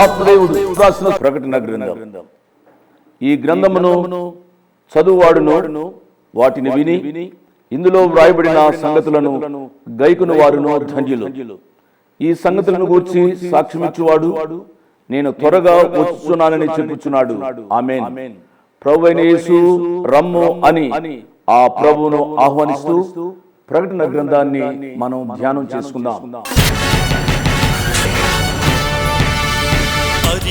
పరిశుద్ధాత్మదేవుడు రాసిన ప్రకటన గ్రంథం. ఈ గ్రంథమును చదువువాడును వాటిని విని ఇందులో వ్రాయబడిన సంగతులను గైకును వారును ధన్యులు. ఈ సంగతులను గూర్చి సాక్ష్యమిచ్చువాడు. నేను త్వరగా వచ్చున్నానని చెప్పుచున్నాడు. ఆమెన్. ప్రభు అయిన యేసు రమ్ము అని ఆ ప్రభువును ఆహ్వానిస్తూ ప్రకటన గ్రంథాన్ని మనం ధ్యానం చేసుకుందాం.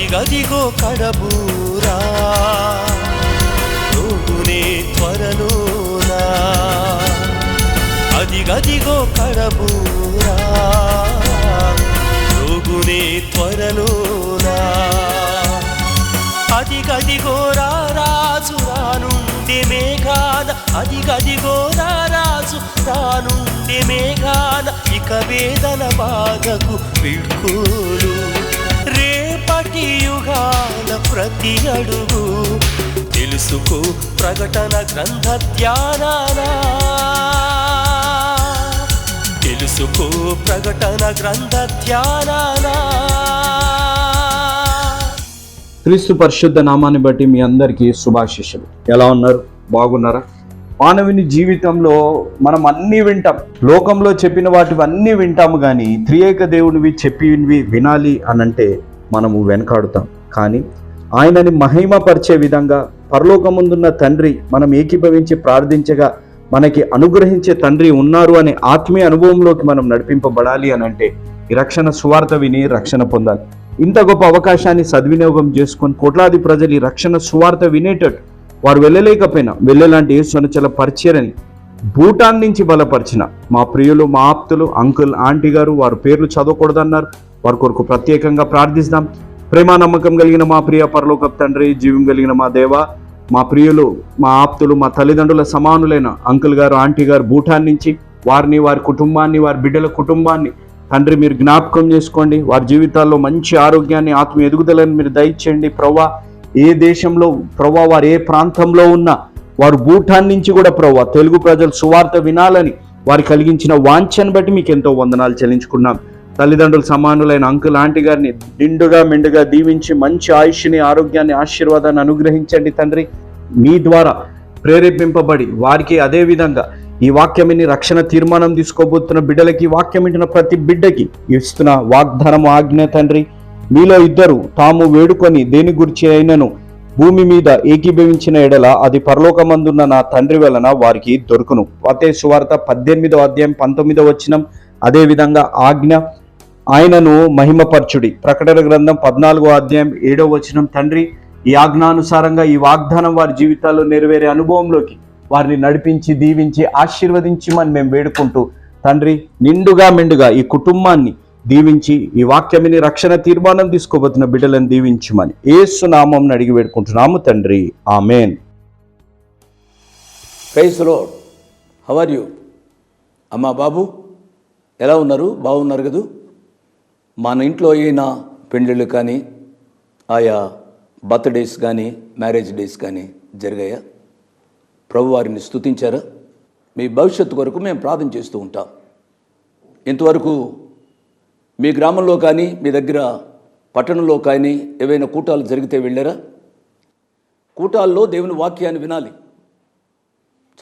అదిగదిగో కడబూరా. రోగునే త్వరలోనా అదిగదిగో కడబూరా. రోగునే త్వరలోనా అదిగదిగో రాజు రానుంది మేఘాన అదిగదిగో రాజు రానుంది మేఘాన ఇక వేదన బాధకు విడుకోలు నాటి యుగాల ప్రతి అడుగు తెలుసుకో ప్రకటన గ్రంథ ధ్యానానా. తెలుసుకో ప్రకటన గ్రంథ ధ్యానానా. క్రీస్తు పరిశుద్ధ నామాన్ని బట్టి మీ అందరికీ శుభాశిష్యులు ఎలా ఉన్నారు? బాగున్నారా? మానవుని జీవితంలో మనం అన్నీ వింటాం. లోకంలో చెప్పిన వాటివన్నీ వింటాము కానీ త్రియేక దేవునివి చెప్పినవి వినాలి అనంటే మనము వెనకాడుతాం. కానీ ఆయనని మహిమపరిచే విధంగా పరలోకముందున్న తండ్రి మనం ఏకీభవించి ప్రార్థించగా మనకి అనుగ్రహించే తండ్రి ఉన్నారు అనే ఆత్మీయ అనుభవంలోకి మనం నడిపింపబడాలి అని అంటే ఈ రక్షణ సువార్త విని రక్షణ పొందాలి. ఇంత గొప్ప అవకాశాన్ని సద్వినియోగం చేసుకొని కోట్లాది ప్రజలు ఈ రక్షణ సువార్త వినేటట్టు వారు వెళ్ళలేకపోయినా వెళ్ళేలాంటి ఏ అనుచల పరిచయని భూటాన్ నుంచి బలపరిచిన మా ప్రియులు మా ఆప్తులు అంకుల్ ఆంటీ గారు వారు పేర్లు చదవకూడదన్నారు. వారి కొరకు ప్రత్యేకంగా ప్రార్థిస్తాం. ప్రేమ నమ్మకం కలిగిన మా ప్రియ పరలోక తండ్రి జీవం కలిగిన మా దేవ మా ప్రియులు మా ఆప్తులు మా తల్లిదండ్రుల సమానులైన అంకుల్ గారు ఆంటీ గారు భూటాన్ నుంచి వారిని వారి కుటుంబాన్ని వారి బిడ్డల కుటుంబాన్ని తండ్రి మీరు జ్ఞాపకం చేసుకోండి. వారి జీవితాల్లో మంచి ఆరోగ్యాన్ని ఆత్మ ఎదుగుదలని మీరు దయచేయండి. ప్రవ్వా ఏ దేశంలో ప్రవ్వా వారు ఏ ప్రాంతంలో ఉన్నా వారు భూటాన్ నుంచి కూడా ప్రవ్వా తెలుగు ప్రజలు సువార్త వినాలని వారు కలిగించిన వాంఛను బట్టి మీకు ఎంతో వందనాలు చెల్లించుకున్నాం. తల్లిదండ్రులు సమానులైన అంకుల్ ఆంటీ గారిని నిండుగా మెండుగా దీవించి మంచి ఆయుష్ని ఆరోగ్యాన్ని ఆశీర్వాదాన్ని అనుగ్రహించండి తండ్రి. మీ ద్వారా ప్రేరేపింపబడి వారికి అదేవిధంగా ఈ వాక్యమిని రక్షణ తీర్మానం తీసుకోబోతున్న బిడ్డలకి ఈ వాక్యం ప్రతి బిడ్డకి ఇస్తున్న వాగ్దానము ఆజ్ఞ తండ్రి. మీలో ఇద్దరు తాము వేడుకొని దేని గురించి అయినను భూమి మీద ఏకీభవించిన ఎడల అది పరలోకమందున్న నా తండ్రి వలన వారికి దొరుకును. అతే సువార్త పద్దెనిమిదో అధ్యాయం పంతొమ్మిదో వచ్చినం అదేవిధంగా ఆజ్ఞ ఆయనను మహిమపరచుడి. ప్రకటన గ్రంథం పద్నాలుగో అధ్యాయం ఏడో వచనం తండ్రి ఈ ఆజ్ఞానుసారంగా ఈ వాగ్దానం వారి జీవితాల్లో నెరవేరే అనుభవంలోకి వారిని నడిపించి దీవించి ఆశీర్వదించమని మేము వేడుకుంటూ తండ్రి నిండుగా మెండుగా ఈ కుటుంబాన్ని దీవించి ఈ వాక్యమిని రక్షణ తీర్మానం తీసుకోబోతున్న బిడ్డలను దీవించమని ఏసు నామం అడిగి వేడుకుంటున్నాము తండ్రి. Amen. Praise lord how are you అమ్మా బాబు ఎలా ఉన్నారు? బాగున్నారు కదూ? మన ఇంట్లో అయిన పెళ్ళిళ్ళు కానీ ఆయా బర్త్డేస్ కానీ మ్యారేజ్ డేస్ కానీ జరిగాయా? ప్రభు వారిని స్తుతించారా? మీ భవిష్యత్తు కొరకు మేము ప్రార్థన చేస్తూ ఉంటాం. ఇంతవరకు మీ గ్రామంలో కానీ మీ దగ్గర పట్టణంలో కానీ ఏవైనా కూటాలు జరిగితే వెళ్ళారా? కూటాల్లో దేవుని వాక్యాన్ని వినాలి.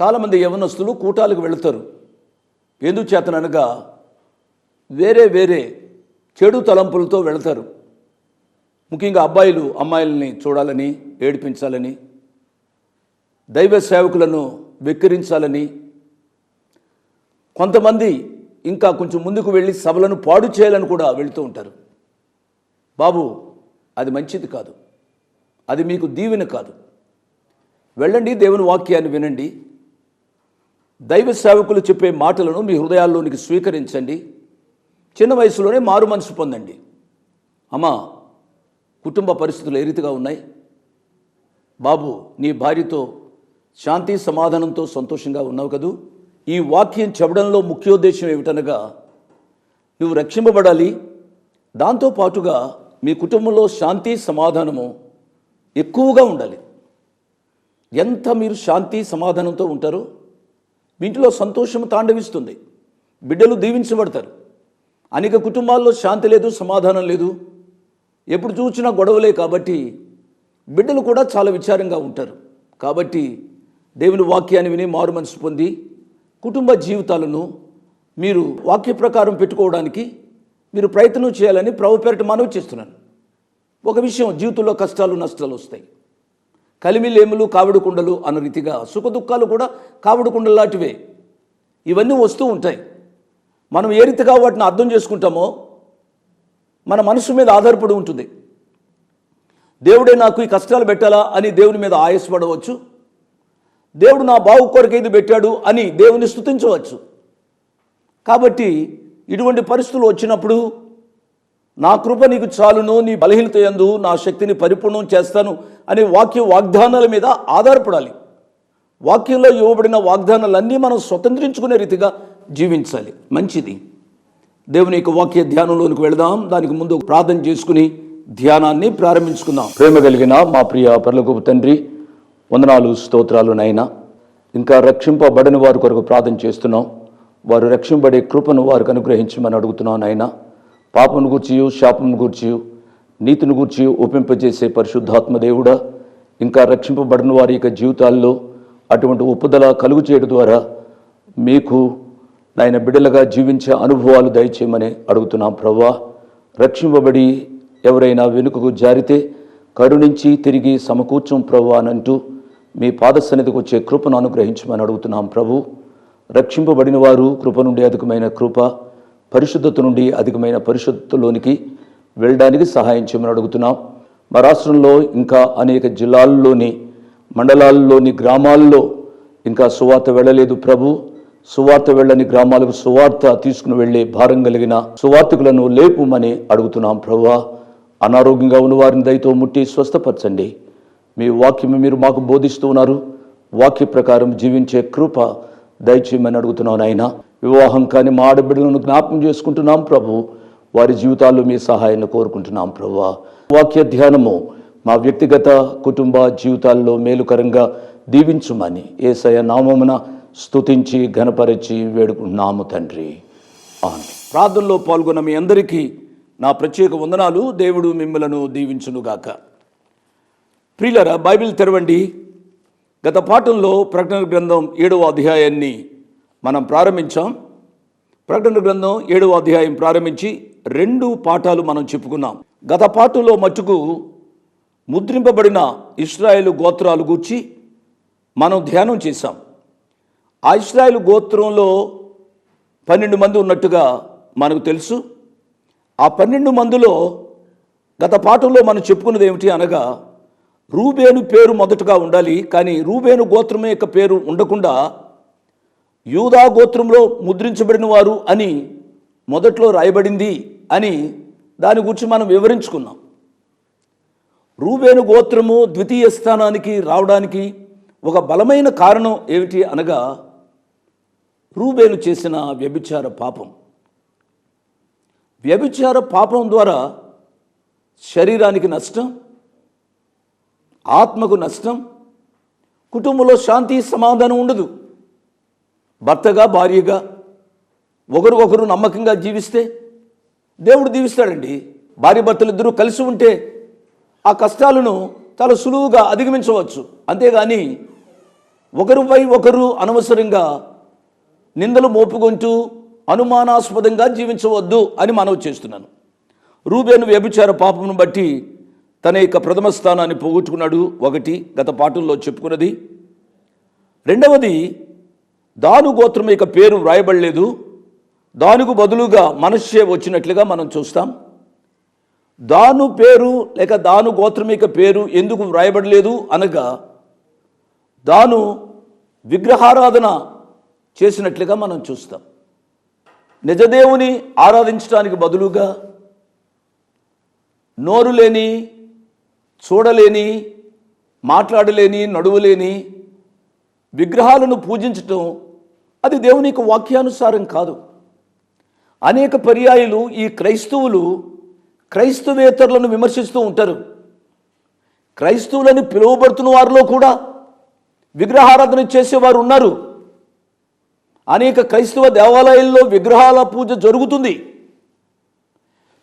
చాలామంది యవనస్తులు కూటాలకు వెళుతారు. ఎందుచేతననగా వేరే వేరే చెడు తలంపులతో వెళతారు. ముఖ్యంగా అబ్బాయిలు అమ్మాయిలని చూడాలని ఏడిపించాలని దైవ సేవకులను వెక్కిరించాలని. కొంతమంది ఇంకా కొంచెం ముందుకు వెళ్ళి సభలను పాడు చేయాలని కూడా వెళుతూ ఉంటారు. బాబు అది మంచిది కాదు. అది మీకు దీవెన కాదు. వెళ్ళండి దేవుని వాక్యాన్ని వినండి. దైవ సేవకులు చెప్పే మాటలను మీ హృదయాల్లోనికి స్వీకరించండి. చిన్న వయసులోనే మారు మనసు పొందండి. అమ్మా కుటుంబ పరిస్థితులు ఏ రీతిగా ఉన్నాయి? బాబు నీ భార్యతో శాంతి సమాధానంతో సంతోషంగా ఉన్నావు కదూ? ఈ వాక్యం చెప్పడంలో ముఖ్యోద్దేశం ఏమిటనగా నువ్వు రక్షింపబడాలి. దాంతో పాటుగా మీ కుటుంబంలో శాంతి సమాధానము ఎక్కువగా ఉండాలి. ఎంత మీరు శాంతి సమాధానంతో ఉంటారో ఇంటిలో సంతోషం తాండవిస్తుంది. బిడ్డలు దీవించబడతారు. అనేక కుటుంబాల్లో శాంతి లేదు సమాధానం లేదు. ఎప్పుడు చూసినా గొడవలే కాబట్టి బిడ్డలు కూడా చాలా విచారంగా ఉంటారు. కాబట్టి దేవుని వాక్యాన్ని విని మారు మనసు పొంది కుటుంబ జీవితాలను మీరు వాక్య ప్రకారం పెట్టుకోవడానికి మీరు ప్రయత్నం చేయాలని ప్రభు పేరిట మనవి చేస్తున్నాను. ఒక విషయం జీవితంలో కష్టాలు నష్టాలు వస్తాయి. కలిమిలేములు కావిడి కుండలు అన్న రీతిగా సుఖ దుఃఖాలు కూడా కావిడి కుండలు లాంటివే. ఇవన్నీ వస్తూ ఉంటాయి. మనం ఏ రీతిగా వాటిని అర్థం చేసుకుంటామో మన మనసు మీద ఆధారపడి ఉంటుంది. దేవుడే నాకు ఈ కష్టాలు పెట్టాలా అని దేవుని మీద ఆయాసపడవచ్చు. దేవుడు నా బావు కొరకు ఇది పెట్టాడు అని దేవుని స్తుతించవచ్చు. కాబట్టి ఇటువంటి పరిస్థితులు వచ్చినప్పుడు నా కృప నీకు చాలును నీ బలహీనత యందు నా శక్తిని పరిపూర్ణం చేస్తాను అనే వాక్య వాగ్దానాల మీద ఆధారపడాలి. వాక్యంలో ఇవ్వబడిన వాగ్దానాలన్నీ మనం స్వతంత్రించుకునే రీతిగా జీవించాలి. మంచిది. దేవుని యొక్క వాక్య ధ్యానంలోనికి వెళదాం. దానికి ముందు ప్రార్థన చేసుకుని ధ్యానాన్ని ప్రారంభించుకుందాం. ప్రేమ కలిగిన మా ప్రియ పర్లకు తండ్రి వందనాలు స్తోత్రాలు నైనా ఇంకా రక్షింపబడని వారి కొరకు ప్రార్థన చేస్తున్నాం. వారు రక్షింపబడే కృపను వారికి అనుగ్రహించమని అడుగుతున్నాం నాయన. పాపను గూర్చియు శాపం గూర్చియు నీతిని గూర్చి ఒప్పింపజేసే పరిశుద్ధాత్మ దేవుడా. ఇంకా రక్షింపబడిన వారి యొక్క జీవితాల్లో అటువంటి ఒప్పుదల కలుగు చేయడం ద్వారా మీకు నాయన బిడ్డలుగా జీవించే అనుభవాలు దయచేయమని అడుగుతున్నాం ప్రవ్వా. రక్షింపబడి ఎవరైనా వెనుకకు జారితే కరుణించి తిరిగి సమకూర్చం ప్రభు అనంటూ మీ పాద సన్నిధికి వచ్చే కృపను అనుగ్రహించమని అడుగుతున్నాం ప్రభు. రక్షింపబడిన వారు కృప నుండి అధికమైన కృప పరిశుద్ధత నుండి అధికమైన పరిశుద్ధతలోనికి వెళ్ళడానికి సహాయం చేయమని అడుగుతున్నాం. మా రాష్ట్రంలో ఇంకా అనేక జిల్లాల్లోని మండలాల్లోని గ్రామాల్లో ఇంకా సువార్త వెళ్ళలేదు ప్రభు. సువార్త వెళ్ళని గ్రామాలకు సువార్త తీసుకుని వెళ్ళే భారం కలిగిన సువార్థకులను లేపుమని అడుగుతున్నాం ప్రభువా అనారోగ్యంగా ఉన్న వారిని దయతో ముట్టి స్వస్థపరచండి. మీ వాక్యం మీరు మాకు బోధిస్తూ ఉన్నారు. వాక్య ప్రకారం జీవించే కృప దయచేయమని అడుగుతున్నాను ఆయన వివాహం కాని మా ఆడబిడ్డలను జ్ఞాపకం చేసుకుంటున్నాం ప్రభు. వారి జీవితాల్లో మీ సహాయాన్ని కోరుకుంటున్నాం ప్రభు వాక్య ధ్యానము మా వ్యక్తిగత కుటుంబ జీవితాల్లో మేలుకరంగా దీవించుమని ఏసయ నామమున స్తుతించి ఘనపరిచి వేడుకుంటున్నాము తండ్రి. ఆమె ప్రార్థనలో పాల్గొన్న మీ అందరికీ నా ప్రత్యేక వందనాలు. దేవుడు మిమ్మలను దీవించునుగాక. ప్రియులరా బైబిల్ తెరవండి. గత పాఠంలో ప్రకటన గ్రంథం ఏడవ అధ్యాయాన్ని మనం ప్రారంభించాం. ప్రకటన గ్రంథం ఏడవ అధ్యాయం ప్రారంభించి రెండు పాఠాలు మనం చెప్పుకున్నాం. గత పాఠంలో మట్టుకు ముద్రింపబడిన ఇస్రాయేల్ గోత్రాలు గూర్చి మనం ధ్యానం చేశాం. ఆ గోత్రంలో పన్నెండు మంది ఉన్నట్టుగా మనకు తెలుసు. ఆ పన్నెండు మందిలో గత పాఠంలో మనం చెప్పుకున్నది ఏమిటి అనగా రూబేను పేరు మొదటగా ఉండాలి కానీ రూబేను గోత్రం యొక్క పేరు ఉండకుండా యూదా గోత్రంలో ముద్రించబడిన వారు అని మొదట్లో రాయబడింది అని దాని గురించి మనం వివరించుకున్నాం. రూబేను గోత్రము ద్వితీయ స్థానానికి రావడానికి ఒక బలమైన కారణం ఏమిటి అనగా రూబేను చేసిన వ్యభిచార పాపం. వ్యభిచార పాపం ద్వారా శరీరానికి నష్టం ఆత్మకు నష్టం కుటుంబంలో శాంతి సమాధానం ఉండదు. భర్తగా భార్యగా ఒకరు ఒకరు నమ్మకంగా జీవిస్తే దేవుడు దీవిస్తాడండి. భార్య భర్తలు ఇద్దరూ కలిసి ఉంటే ఆ కష్టాలను చాలా సులువుగా అధిగమించవచ్చు. అంతేగాని ఒకరిపై ఒకరు అనవసరంగా నిందలు మోపుకుంటూ అనుమానాస్పదంగా జీవించవద్దు అని మనవి చేస్తున్నాను. రూబేను వ్యభిచార పాపమును బట్టి తన యొక్క ప్రథమ స్థానాన్ని పోగొట్టుకున్నాడు. ఒకటి గత పాఠంలో చెప్పుకున్నది. రెండవది దాను గోత్రం యొక్క పేరు వ్రాయబడలేదు. దానికి బదులుగా మనస్సే వచ్చినట్లుగా మనం చూస్తాం. దాను పేరు లేక దాను గోత్రం యొక్క పేరు ఎందుకు వ్రాయబడలేదు అనగా దాను విగ్రహారాధన చేసినట్లుగా మనం చూస్తాం. నిజదేవుని ఆరాధించడానికి బదులుగా నోరు లేని చూడలేని మాట్లాడలేని నడువులేని విగ్రహాలను పూజించటం అది దేవుని యొక్క వాక్యానుసారం కాదు. అనేక పర్యాయాలు ఈ క్రైస్తవులు క్రైస్తవేతరులను విమర్శిస్తూ ఉంటారు. క్రైస్తవులని పిలువబడుతున్న వారిలో కూడా విగ్రహారాధన చేసేవారు ఉన్నారు. అనేక క్రైస్తవ దేవాలయాల్లో విగ్రహాల పూజ జరుగుతుంది.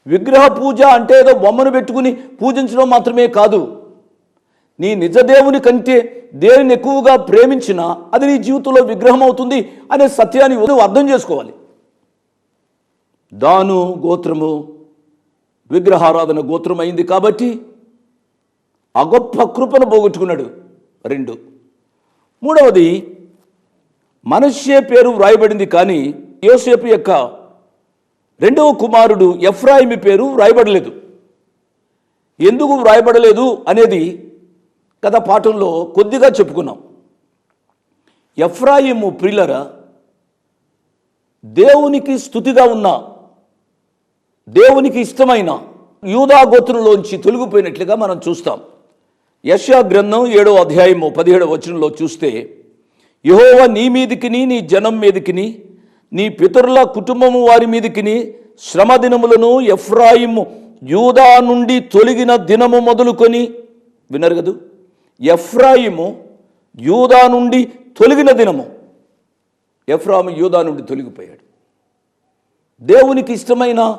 విగ్రహ పూజ అంటే ఏదో బొమ్మను పెట్టుకుని పూజించడం మాత్రమే కాదు. నీ నిజ దేవుని కంటే దేవుని ఎక్కువగా ప్రేమించినా అది నీ జీవితంలో విగ్రహం అవుతుంది అనే సత్యాన్ని నువ్వు అర్థం చేసుకోవాలి. దాను గోత్రము విగ్రహారాధన గోత్రం అయింది కాబట్టి ఆ గొప్ప కృపను పోగొట్టుకున్నాడు. రెండు. మూడవది మనష్యే పేరు వ్రాయబడింది కానీ యోసేపు యొక్క రెండవ కుమారుడు ఎఫ్రాయిమి పేరు వ్రాయబడలేదు. ఎందుకు వ్రాయబడలేదు అనేది గత పాఠంలో కొద్దిగా చెప్పుకున్నాం. ఎఫ్రాయిము ప్రిల్లర దేవునికి స్థుతిగా ఉన్న దేవునికి ఇష్టమైన యూదా గోత్రంలోంచి తొలగిపోయినట్లుగా మనం చూస్తాం. యశా గ్రంథం ఏడో అధ్యాయము పదిహేడవ వచనంలో చూస్తే యహోవ నీ మీదికిని నీ జనం మీదికిని నీ పితరుల కుటుంబము వారి మీదికిని శ్రమ దినములను ఎఫ్రాయిము యూదా నుండి తొలగిన దినము మొదలుకొని వినరు కదూ? ఎఫ్రాయిము యూదా నుండి తొలగిన దినము. ఎఫ్రాము యూదా నుండి తొలగిపోయాడు. దేవునికి ఇష్టమైన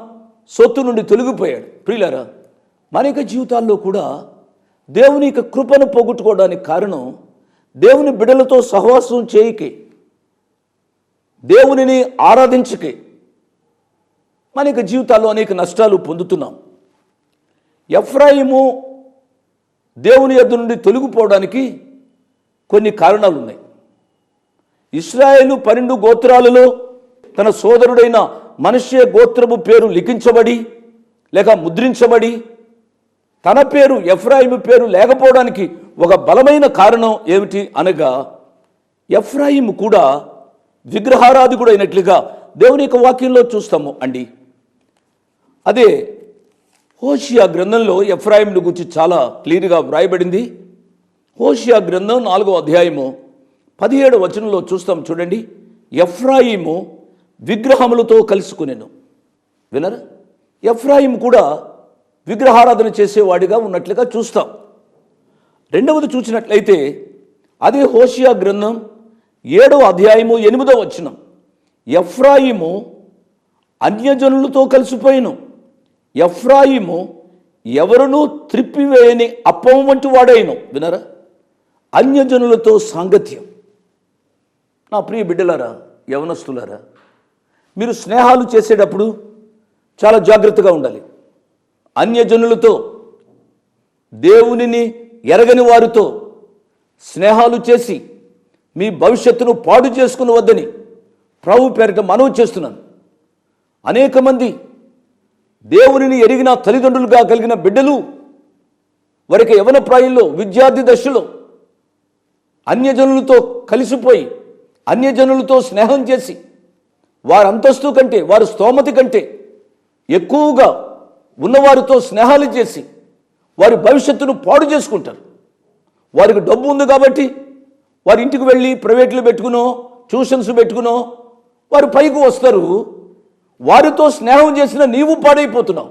సొత్తు నుండి తొలగిపోయాడు. ప్రియులరా మన యొక్క జీవితాల్లో కూడా దేవుని యొక్క కృపను పోగొట్టుకోవడానికి కారణం దేవుని బిడలతో సహవాసం చేయికి. దేవునిని ఆరాధించకి. మన యొక్క జీవితాల్లో అనేక నష్టాలు పొందుతున్నాం. ఎఫ్రాయిము దేవుని ఎద్దు నుండి తొలగిపోవడానికి కొన్ని కారణాలు ఉన్నాయి ఇస్రాయేలు పన్నెండు గోత్రాలలో తన సోదరుడైన మనుష్య గోత్రము పేరు లిఖించబడి లేక ముద్రించబడి తన పేరు ఎఫ్రాయిము పేరు లేకపోవడానికి ఒక బలమైన కారణం ఏమిటి అనగా ఎఫ్రాయిము కూడా విగ్రహారాధికుడు అయినట్లుగా దేవుని యొక్క వాక్యంలో చూస్తాము అండి. అదే హోషియా గ్రంథంలో ఎఫ్రాయిముని గురించి చాలా క్లియర్గా వ్రాయబడింది. హోషియా గ్రంథం నాలుగో అధ్యాయము పదిహేడు వచనంలో చూస్తాం చూడండి. ఎఫ్రాయిము విగ్రహములతో కలుసుకునేను. వినరా? ఎఫ్రాయిం కూడా విగ్రహారాధన చేసేవాడిగా ఉన్నట్లుగా చూస్తాం. రెండవది చూసినట్లయితే అదే హోషియా గ్రంథం ఏడో అధ్యాయము ఎనిమిదో వచ్చిన ఎఫ్రాయిము అన్యజనులతో కలిసిపోయిను. ఎఫ్రాయిము ఎవరునూ త్రిప్పివేయని అప్పం వంటి వాడైను. వినరా? అన్యజనులతో సాంగత్యం. నా ప్రియ బిడ్డలారా యవనస్తులారా మీరు స్నేహాలు చేసేటప్పుడు చాలా జాగ్రత్తగా ఉండాలి. అన్యజనులతో దేవునిని ఎరగని వారితో స్నేహాలు చేసి మీ భవిష్యత్తును పాడు చేసుకుని వద్దని ప్రభు పేరిట మనవి చేస్తున్నాను. అనేక మంది దేవునిని ఎరిగిన తల్లిదండ్రులుగా కలిగిన బిడ్డలు వారికి యవన ప్రాయంలో విద్యార్థి దశలో అన్యజనులతో కలిసిపోయి అన్యజనులతో స్నేహం చేసి వారి అంతస్తు కంటే వారి స్తోమతి కంటే ఎక్కువగా ఉన్నవారితో స్నేహాలు చేసి వారి భవిష్యత్తును పాడు చేసుకుంటారు. వారికి డబ్బు ఉంది కాబట్టి వారి ఇంటికి వెళ్ళి ప్రైవేట్లు పెట్టుకునో ట్యూషన్స్ పెట్టుకునో వారు పైకి వస్తారు. వారితో స్నేహం చేసిన నీవు పాడైపోతున్నావు.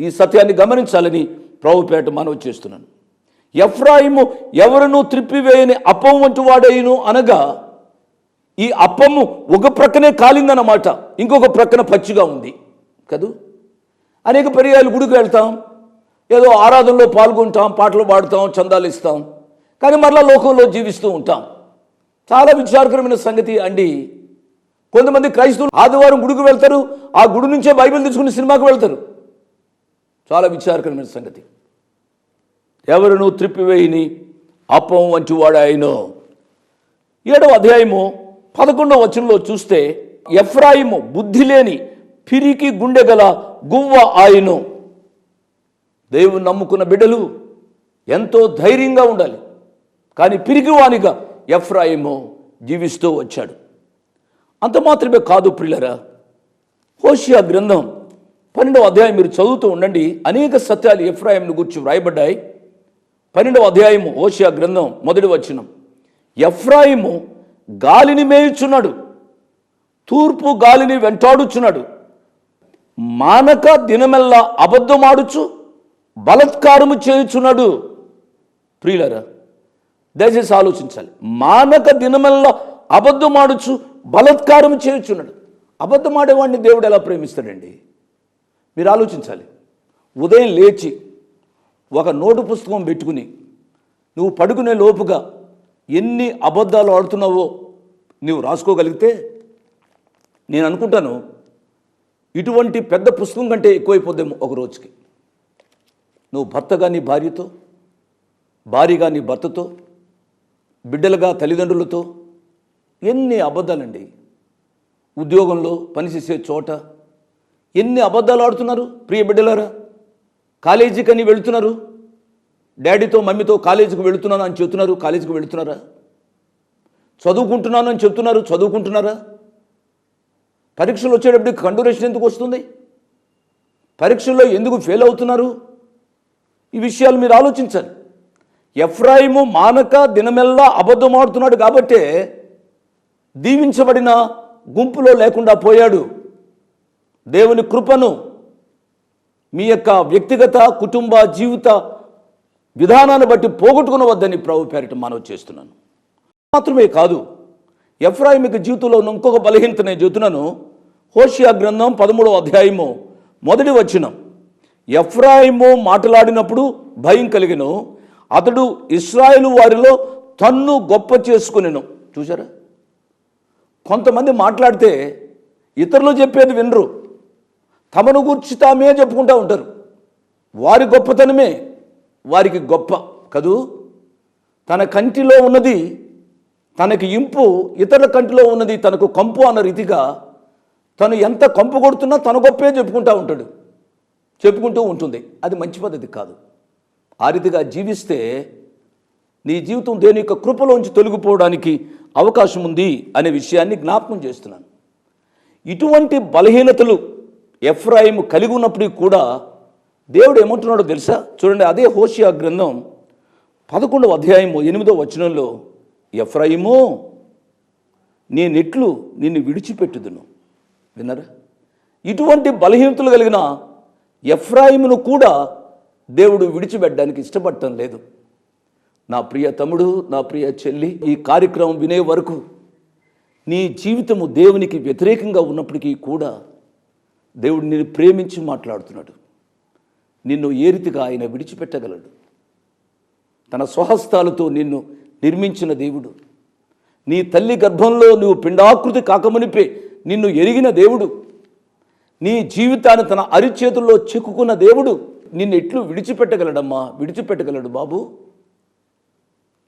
ఈ సత్యాన్ని గమనించాలని ప్రభుపేట మనవి చేస్తున్నాను. ఎఫ్రాయిము ఎవరినూ త్రిప్పివేయని అప్పం వంటి వాడైను అనగా ఈ అప్పము ఒక ప్రక్కనే కాలిందన్నమాట. ఇంకొక ప్రక్కన పచ్చిగా ఉంది. కదూ? అనేక పర్యాలు గుడికి వెళ్తాం. ఏదో ఆరాధనలో పాల్గొంటాం పాటలు పాడుతాం చందాలు ఇస్తాం. కానీ మరలా లోకంలో జీవిస్తూ ఉంటాం. చాలా విచారకరమైన సంగతి అండి. కొంతమంది క్రైస్తవులు ఆదివారం గుడికి వెళ్తారు ఆ గుడి నుంచే బైబిల్ తీసుకుని సినిమాకి వెళ్తారు. చాలా విచారకరమైన సంగతి. ఎవరును త్రిప్పివేయని అప్పం వంటి ఆయన ఏడవ అధ్యాయము పదకొండవ వచనంలో చూస్తే ఎఫ్రాయిము బుద్ధి లేని పిరికి గుండె గల గువ్వ ఆయను. దేవుని నమ్ముకున్న బిడ్డలు ఎంతో ధైర్యంగా ఉండాలి. కానీ పిరిగివానిగా ఎఫ్రాయిము జీవిస్తూ వచ్చాడు. అంత మాత్రమే కాదు ప్రిల్లరా హోషియా గ్రంథం పన్నెండవ అధ్యాయం మీరు చదువుతూ ఉండండి. అనేక సత్యాలు ఎఫ్రాయింను గురించి వ్రాయబడ్డాయి. పన్నెండవ అధ్యాయము హోషియా గ్రంథం మొదటి వచనం. ఎఫ్రాయిము గాలిని మేయుచున్నాడు. తూర్పు గాలిని వెంటాడుచున్నాడు. మానక దినమెల్లా అబద్ధమాడుచు బలత్కారము చేయుచున్నాడు. ప్రియులరా దయచేసి ఆలోచించాలి. మానక దినమెల్లా అబద్ధమాడుచు బలత్కారం చేయుచున్నాడు. అబద్ధమాడేవాడిని దేవుడు ఎలా ప్రేమిస్తాడండి? మీరు ఆలోచించాలి. ఉదయం లేచి ఒక నోటు పుస్తకం పెట్టుకుని నువ్వు పడుకునే లోపుగా ఎన్ని అబద్ధాలు ఆడుతున్నావో నువ్వు రాసుకోగలిగితే నేను అనుకుంటాను ఇటువంటి పెద్ద పుస్తకం కంటే ఎక్కువైపోద్దేమో ఒక రోజుకి. నువ్వు భర్తగా నీ భార్యతో భార్యగా నీ భర్తతో బిడ్డలుగా తల్లిదండ్రులతో ఎన్ని అబద్ధాలండి? ఉద్యోగంలో పనిచేసే చోట ఎన్ని అబద్ధాలు ఆడుతున్నారు ప్రియ బిడ్డలారా? కాలేజీకని వెళుతున్నారు. డాడీతో మమ్మీతో కాలేజీకి వెళుతున్నాను అని చెప్తున్నారు కాలేజీకి వెళుతున్నారా? చదువుకుంటున్నాను అని చెప్తున్నారు చదువుకుంటున్నారా? పరీక్షలు వచ్చేటప్పటికి కండూరేషన్ ఎందుకు వస్తుంది? పరీక్షల్లో ఎందుకు ఫెయిల్ అవుతున్నారు? ఈ విషయాలు మీరు ఆలోచించాలి. ఎఫ్రాయిము మానక దినమెల్లా అబద్ధమాడుతున్నాడు కాబట్టే దీవించబడిన గుంపులో లేకుండా పోయాడు. దేవుని కృపను మీ యొక్క వ్యక్తిగత కుటుంబ జీవిత విధానాన్ని బట్టి పోగొట్టుకునవద్దని ప్రభు పేరిట మనవి చేస్తున్నాను. మాత్రమే కాదు ఎఫ్రాయిమిక జీవితంలో ఉన్న ఇంకొక బలహీనత నేను చెబుతున్నాను. హోషియా గ్రంథం పదమూడవ అధ్యాయము మొదటి వచనం. ఎఫ్రాయిము మాట్లాడినప్పుడు భయం కలిగిన. అతడు ఇస్రాయేలు వారిలో తన్ను గొప్ప చేసుకునేను. చూసారా కొంతమంది మాట్లాడితే ఇతరులు చెప్పేది వినరు. తమను గూర్చి తామే చెప్పుకుంటూ ఉంటారు. వారి గొప్పతనమే వారికి గొప్ప కదూ? తన కంటిలో ఉన్నది తనకి ఇంపు ఇతరుల కంటిలో ఉన్నది తనకు కంపు అన్న రీతిగా తను ఎంత కంపు కొడుతున్నా తన గొప్పే చెప్పుకుంటూ ఉంటాడు. చెప్పుకుంటూ ఉంటుంది. అది మంచి పద్ధతి కాదు. ఆ రీతిగా జీవిస్తే నీ జీవితం దేని యొక్క కృపలోంచి తొలగిపోవడానికి అవకాశం ఉంది అనే విషయాన్ని జ్ఞాపకం చేస్తున్నాను. ఇటువంటి బలహీనతలు ఎఫ్రాయిం కలిగి ఉన్నప్పటికీ కూడా దేవుడు ఏమంటున్నాడో తెలుసా? చూడండి అదే హోషియా గ్రంథం పదకొండవ అధ్యాయము ఎనిమిదో వచనంలో ఎఫ్రాయిమో నీ నెట్లు నిన్ను విడిచిపెట్టుదును. విన్నారా? ఇటువంటి బలహీనతలు కలిగిన ఎఫ్రాయిమును కూడా దేవుడు విడిచిపెట్టడానికి ఇష్టపడటం లేదు. నా ప్రియ తమ్ముడు నా ప్రియ చెల్లి ఈ కార్యక్రమం వినే వరకు నీ జీవితము దేవునికి వ్యతిరేకంగా ఉన్నప్పటికీ కూడా దేవుడు నిన్ను ప్రేమించి మాట్లాడుతున్నాడు. నిన్ను ఏ రీతిగా ఆయన విడిచిపెట్టగలడు? తన స్వహస్తాలతో నిన్ను నిర్మించిన దేవుడు. నీ తల్లి గర్భంలో నువ్వు పిండాకృతి కాకమునిపే నిన్ను ఎరిగిన దేవుడు. నీ జీవితాన్ని తన అరిచేతుల్లో చెక్కుకున్న దేవుడు నిన్ను ఎట్లు విడిచిపెట్టగలడమ్మా? విడిచిపెట్టగలడు బాబు.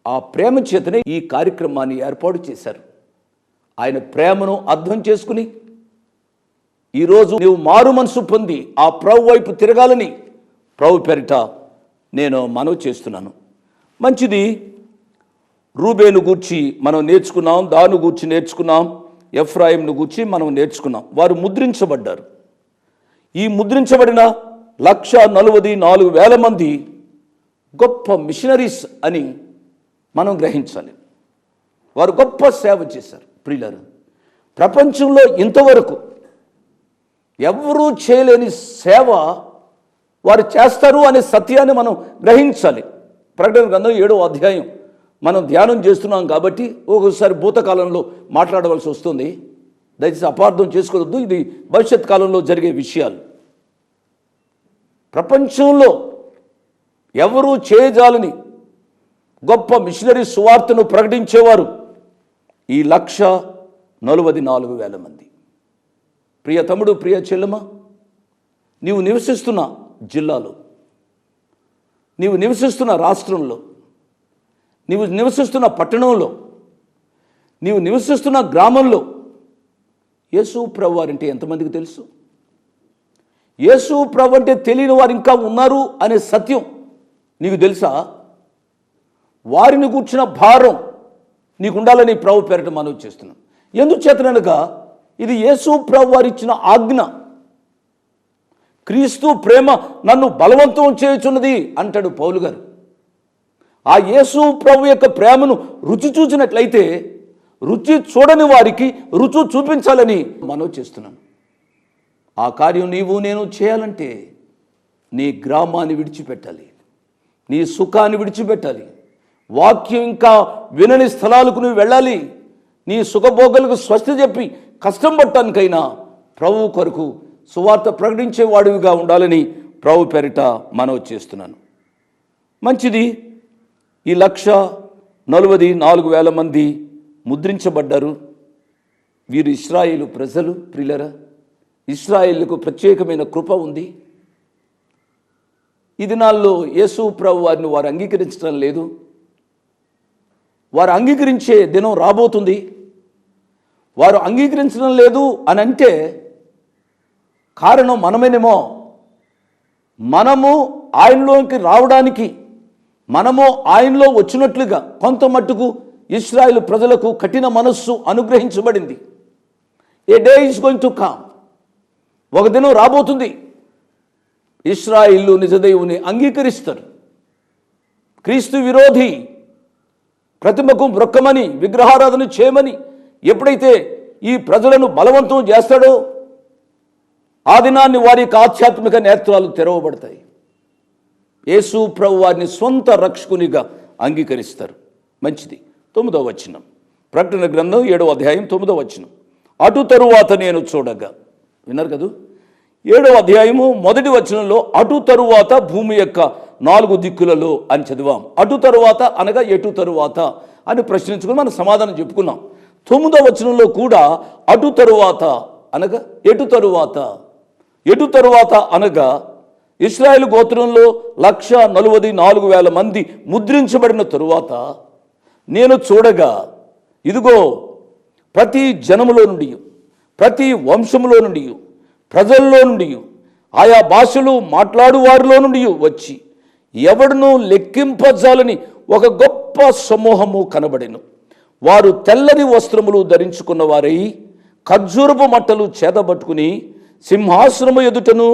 ఆ ప్రేమ చేతనే ఈ కార్యక్రమాన్ని ఏర్పాటు చేశారు. ఆయన ప్రేమను అర్థం చేసుకుని ఈరోజు నీవు మారు మనసు పొంది ఆ ప్రభు వైపు తిరగాలని ప్రభు పేరిట నేను మనవి చేస్తున్నాను. మంచిది రూబేను గూర్చి మనం నేర్చుకున్నాం దాను గూర్చి నేర్చుకున్నాం ఎఫ్రాయింను గూర్చి మనం నేర్చుకున్నాం. వారు ముద్రించబడ్డారు. ఈ ముద్రించబడిన లక్ష నలువది నాలుగు వేల మంది గొప్ప మిషనరీస్ అని మనం గ్రహించాలి. వారు గొప్ప సేవ చేశారు. ప్రియులారు ప్రపంచంలో ఇంతవరకు ఎవరూ చేయలేని సేవ వారు చేస్తారు అనే సత్యాన్ని మనం గ్రహించాలి. ప్రకటన గ్రంథం ఏడో అధ్యాయం మనం ధ్యానం చేస్తున్నాం కాబట్టి ఒక్కొక్కసారి భూతకాలంలో మాట్లాడవలసి వస్తుంది. దయచేసి అపార్థం చేసుకోవద్దు. ఇది భవిష్యత్ కాలంలో జరిగే విషయాలు. ప్రపంచంలో ఎవరూ చేయజాలని గొప్ప మిషనరీ సువార్తను ప్రకటించేవారు ఈ లక్ష నలభై నాలుగు వేల మంది. ప్రియ తమ్ముడు ప్రియ చెల్లెమ్మ నీవు నివసిస్తున్న జిల్లాలో నీవు నివసిస్తున్న రాష్ట్రంలో నీవు నివసిస్తున్న పట్టణంలో నీవు నివసిస్తున్న గ్రామంలో యేసు ప్రభు వారంటే ఎంతమందికి తెలుసు? యేసు ప్రభు అంటే తెలియని వారు ఇంకా ఉన్నారు అనే సత్యం నీకు తెలుసా? వారిని కూర్చున్న భారం నీకు ఉండాలని ప్రభు పేరట మనవి చేస్తున్నాం. ఎందుకు ఇది యేసు ప్రభు వారు ఇచ్చిన ఆజ్ఞ. క్రీస్తు ప్రేమ నన్ను బలవంతం చేయుచున్నది అంటాడు పౌలు గారు. ఆ యేసు ప్రభు యొక్క ప్రేమను రుచి చూసినట్లయితే రుచి చూడని వారికి రుచి చూపించాలని మనవి చేస్తున్నాను. ఆ కార్యం నీవు నేను చేయాలంటే నీ గ్రామాన్ని విడిచిపెట్టాలి. నీ సుఖాన్ని విడిచిపెట్టాలి. వాక్యం ఇంకా వినని స్థలాలకు నువ్వు వెళ్ళాలి. నీ సుఖభోగాలకు స్వస్తి చెప్పి కష్టం పట్టడానికైనా ప్రభు కొరకు సువార్త ప్రకటించేవాడివిగా ఉండాలని ప్రభు పేరిట మనవి చేస్తున్నాను. మంచిది. ఈ లక్ష నలువది నాలుగు వేల మంది ముద్రించబడ్డారు. వీరు ఇస్రాయేలు ప్రజలు ప్రిలరా ఇస్రాయేళ్ళకు ప్రత్యేకమైన కృప ఉంది. ఈ దినాల్లో యేసు ప్రభు వారిని వారు అంగీకరించడం లేదు. వారు అంగీకరించే దినం రాబోతుంది. వారు అంగీకరించడం లేదు అని అంటే కారణం మనమేనేమో? మనము ఆయనలోకి రావడానికి మనము ఆయనలో వచ్చినట్లుగా కొంత మట్టుకు ఇస్రాయిల్ ప్రజలకు కఠిన మనస్సు అనుగ్రహించబడింది. A day is going to come ఒక దినం రాబోతుంది. ఇస్రాయిల్లు నిజదేవుని అంగీకరిస్తారు. క్రీస్తు విరోధి ప్రతిమకు బ్రొక్కమని విగ్రహారాధన చేయమని ఎప్పుడైతే ఈ ప్రజలను బలవంతం చేస్తాడో ఆ దినాన్ని వారి యొక్క ఆధ్యాత్మిక నేత్రాలు తెరవబడతాయి. యేసు ప్రభు వారిని సొంత రక్షకునిగా అంగీకరిస్తారు. మంచిది. తొమ్మిదవ వచనం. ప్రకటన గ్రంథం ఏడవ అధ్యాయం తొమ్మిదవ వచనం. అటు తరువాత నేను చూడగా. విన్నారు కదూ? ఏడవ అధ్యాయము మొదటి వచనంలో అటు తరువాత భూమి యొక్క నాలుగు దిక్కులలో అని చదివాం. అటు తరువాత అనగా ఎటు తరువాత అని ప్రశ్నించుకుని మనం సమాధానం చెప్పుకున్నాం. తొమ్మిదవ వచనంలో కూడా అటు తరువాత అనగా ఎటు తరువాత? ఎటు తరువాత అనగా ఇస్రాయేల్ గోత్రంలో లక్ష నలువది నాలుగు వేల మంది ముద్రించబడిన తరువాత నేను చూడగా ఇదిగో ప్రతి జనములో నుండి ప్రతి వంశములో నుండి ప్రజల్లో నుండి ఆయా భాషలు మాట్లాడు వారిలో నుండి వచ్చి ఎవడును లెక్కింపజాలని ఒక గొప్ప సమూహము కనబడెను. వారు తెల్లని వస్త్రములు ధరించుకున్న వారై ఖర్జూరపు మట్టలు చేతబట్టుకుని సింహాసనము ఎదుటను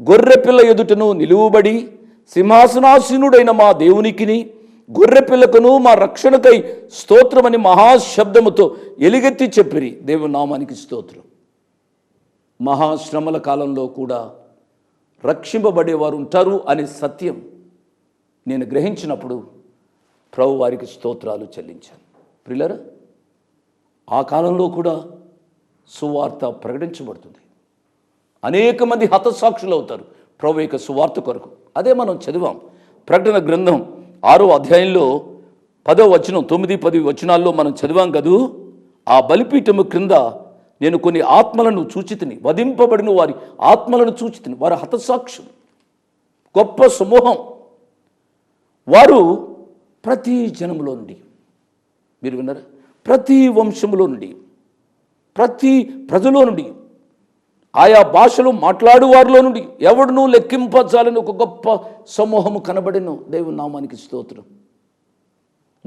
గొర్రెపిల్ల ఎదుటను నిలువబడి సింహాసనాసీనుడైన మా దేవునికిని గొర్రెపిల్లకును మా రక్షణకై స్తోత్రమని మహాశబ్దముతో ఎలుగెత్తి చెప్పిరి. దేవుని నామానికి స్తోత్రం. మహాశ్రమల కాలంలో కూడా రక్షింపబడేవారు ఉంటారు అనే సత్యం నేను గ్రహించినప్పుడు ప్రభు వారికి స్తోత్రాలు చెల్లించాను. ప్రిల్లరా ఆ కాలంలో కూడా సువార్త ప్రకటించబడుతుంది. అనేక మంది హతసాక్షులు అవుతారు ప్రభు యొక్క సువార్త కొరకు. అదే మనం చదివాం. ప్రకటన గ్రంథం ఆరో అధ్యాయంలో పదో వచనం తొమ్మిది పది వచనాల్లో మనం చదివాం కదూ? ఆ బలిపీఠము క్రింద నేను కొన్ని ఆత్మలను చూచితిని వధింపబడిన వారి ఆత్మలను చూచితిని వారి హతసాక్షులు. గొప్ప సమూహం. వారు ప్రతి జనములో నుండి మీరు విన్నారా? ప్రతి వంశములో నుండి ప్రతి ప్రజలో నుండి ఆయా భాషలు మాట్లాడు వారిలో నుండి ఎవడునూ లెక్కింపజాలని ఒక గొప్ప సమూహము కనబడిను. దేవుని నామానికి స్తోత్రం.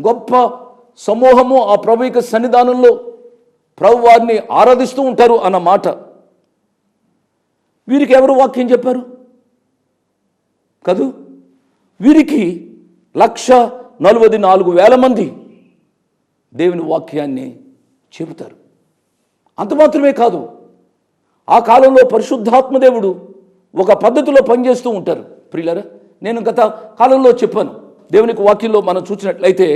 గొప్ప సమూహము ఆ ప్రభు యొక్క సన్నిధానంలో ప్రభు వారిని ఆరాధిస్తూ ఉంటారు అన్న మాట. వీరికి ఎవరు వాక్యం చెప్పారు? కదూ? వీరికి లక్ష నలభై నాలుగు వేల మంది దేవుని వాక్యాన్ని చెబుతారు. అంత మాత్రమే కాదు ఆ కాలంలో పరిశుద్ధాత్మదేవుడు ఒక పద్ధతిలో పనిచేస్తూ ఉంటారు. ప్రియులరా నేను గత కాలంలో చెప్పాను. దేవునికి వాక్యంలో మనం చూసినట్లయితే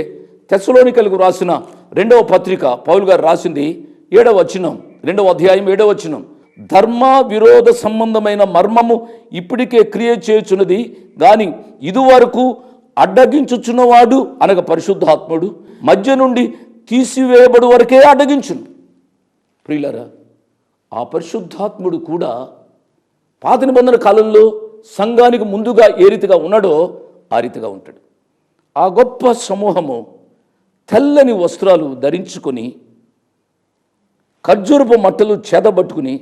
తెస్సలోనికలకు రాసిన రెండవ పత్రిక పౌలు గారు రాసింది ఏడవ వచనం రెండవ అధ్యాయం ఏడవ వచనం. ధర్మ విరోధ సంబంధమైన మర్మము ఇప్పటికే క్రియ చేయుచున్నది కానీ ఇదివరకు అడ్డగించుచున్నవాడు అనగా పరిశుద్ధాత్ముడు మధ్య నుండి తీసివేయబడి వరకే అడ్డగించును. ప్రియులరా ఆ పరిశుద్ధాత్ముడు కూడా పాత నిబంధన కాలంలో సంఘానికి ముందుగా ఏ రీతిగా ఉన్నాడో ఆ రీతిగా ఉంటాడు. ఆ గొప్ప సమూహము తెల్లని వస్త్రాలు ధరించుకొని ఖర్జూరపు మట్టలు చేతబట్టుకుని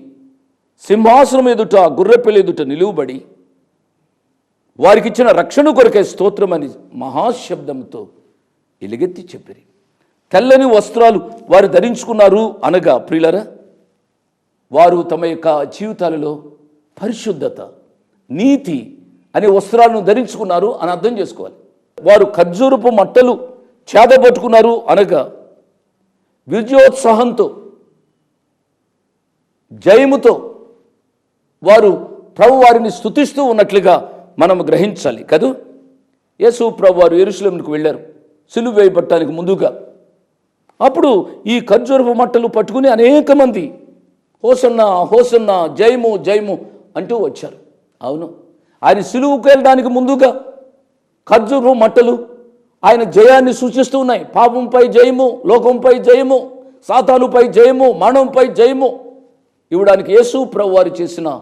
సింహాసనం ఎదుట గుర్రెపిల్ల ఎదుట నిలువబడి వారికి ఇచ్చిన రక్షణ కొరకే స్తోత్రమని మహాశబ్దంతో ఎలుగెత్తి చెప్పిరి. తెల్లని వస్త్రాలు వారు ధరించుకున్నారు అనగా ప్రియులరా వారు తమ యొక్క జీవితాలలో పరిశుద్ధత నీతి అనే వస్త్రాలను ధరించుకున్నారు అని అర్థం చేసుకోవాలి. వారు ఖర్జూరపు మట్టలు చేదపట్టుకున్నారు అనగా విజయోత్సాహంతో జయముతో వారు ప్రభు వారిని స్థుతిస్తూ ఉన్నట్లుగా మనం గ్రహించాలి కదూ? యేసు ప్రభు వారు ఎరుసలేంకు వెళ్ళారు సిలువ వేయబట్టడానికి ముందుగా. అప్పుడు ఈ ఖర్జూరపు మట్టలు పట్టుకుని అనేక మంది హోసన్న హోసన్న జయము జయము అంటూ వచ్చారు. అవును. ఆయన సులువుకు వెళ్ళడానికి ముందుగా ఖర్జూరు మట్టలు ఆయన జయాన్ని సూచిస్తూ ఉన్నాయి. పాపంపై జయము లోకంపై జయము సాతానుపై జయము మరణంపై జయము ఇవ్వడానికి యేసు ప్రభు వారు చేసిన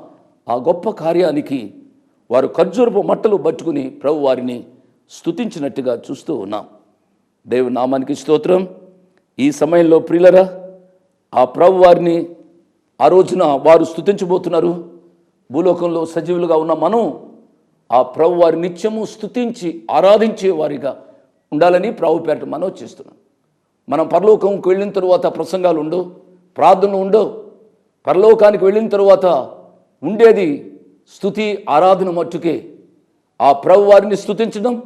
ఆ గొప్ప కార్యానికి వారు ఖర్జూరపు మట్టలు పట్టుకుని ప్రభు వారిని స్తుతించినట్టుగా చూస్తూ ఉన్నాం. దేవుని నామానికి స్తోత్రం. ఈ సమయంలో ప్రియులరా ఆ ప్రభు వారిని ఆ రోజున వారు స్తుతించబోతున్నారు. భూలోకంలో సజీవులుగా ఉన్న మనం ఆ ప్రభు వారి నిత్యము స్థుతించి ఆరాధించే వారిగా ఉండాలని ప్రభు పేరట మనం చేస్తున్నాం. మనం పరలోకంకి వెళ్ళిన తరువాత ప్రసంగాలు ఉండవు ప్రార్థనలు ఉండవు. పరలోకానికి వెళ్ళిన తరువాత ఉండేది స్థుతి ఆరాధన మట్టుకే. ఆ ప్రభు వారిని స్థుతించడం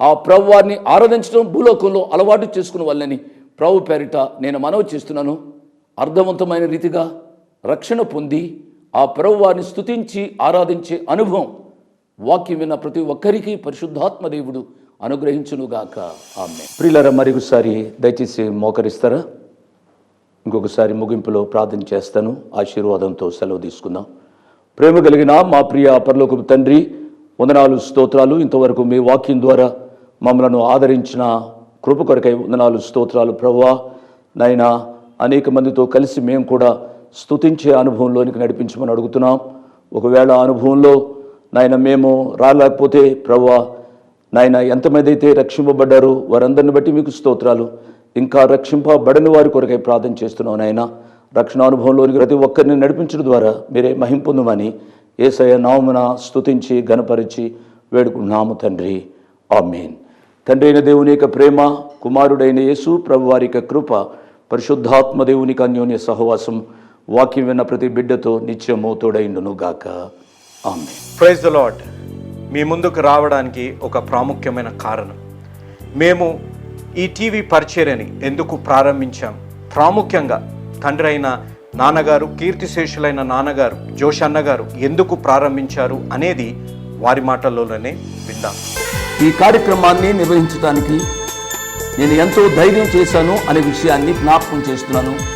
ఆ ప్రభు వారిని ఆరాధించడం భూలోకంలో అలవాటు చేసుకున్న వాళ్ళని ప్రభు పేరిట నేను మనవి చేస్తున్నాను. అర్థవంతమైన రీతిగా రక్షణ పొంది ఆ ప్రభువారిని స్థుతించి స్తుతించి ఆరాధించే అనుభవం వాక్యం విన్న ప్రతి ఒక్కరికి పరిశుద్ధాత్మ దేవుడు అనుగ్రహించునుగాక. ఆమె ప్రియులర మరొకసారి దయచేసి మోకరిస్తారా? ఇంకొకసారి ముగింపులో ప్రార్థన చేస్తాను. ఆశీర్వాదంతో సెలవు తీసుకుందాం. ప్రేమ కలిగిన మా ప్రియ పరలోకపు తండ్రి వందనాలు స్తోత్రాలు. ఇంతవరకు మీ వాక్యం ద్వారా మమ్మలను ఆదరించిన కృప కొరకై వందనాలు స్తోత్రాలు ప్రభువా. నాయనా అనేక మందితో కలిసి మేము కూడా స్థుతించే అనుభవంలోనికి నడిపించమని అడుగుతున్నాం. ఒకవేళ అనుభవంలో నాయన మేము రాలేకపోతే ప్రభువా నాయన ఎంతమంది అయితే రక్షింపబడ్డారో వారందరిని బట్టి మీకు స్తోత్రాలు. ఇంకా రక్షింపబడని వారి కొరకై ప్రార్థన చేస్తున్నాం నాయన. రక్షణ అనుభవంలోనికి ప్రతి ఒక్కరిని నడిపించడం ద్వారా మీరే మహింపొందమని ఏసయ నామున స్తుతించి గణపరిచి వేడుకున్నాము తండ్రి. ఆమెన్. తండ్రి అయిన దేవుని యొక్క ప్రేమ కుమారుడైన యేసు ప్రభు వారి యొక్క కృప పరిశుద్ధాత్మ దేవునికి అన్యోన్య సహవాసం వాక్యం విన్న ప్రతి బిడ్డతో నిత్యము తోడైండును గాక. ఆమె ప్రైజ్ ద లాడ్ మీ ముందుకు రావడానికి ఒక ప్రాముఖ్యమైన కారణం. మేము ఈ టీవీ పరిచర్యని ఎందుకు ప్రారంభించాం? ప్రాముఖ్యంగా తండ్రి అయిన నాన్నగారు కీర్తిశేషులైన నాన్నగారు జోష్ అన్నగారు ఎందుకు ప్రారంభించారు అనేది వారి మాటల్లోనే విందాం. ఈ కార్యక్రమాన్ని నిర్వహించడానికి నేను ఎంతో ధైర్యం చేశాను అనే విషయాన్ని జ్ఞాపకం చేస్తున్నాను.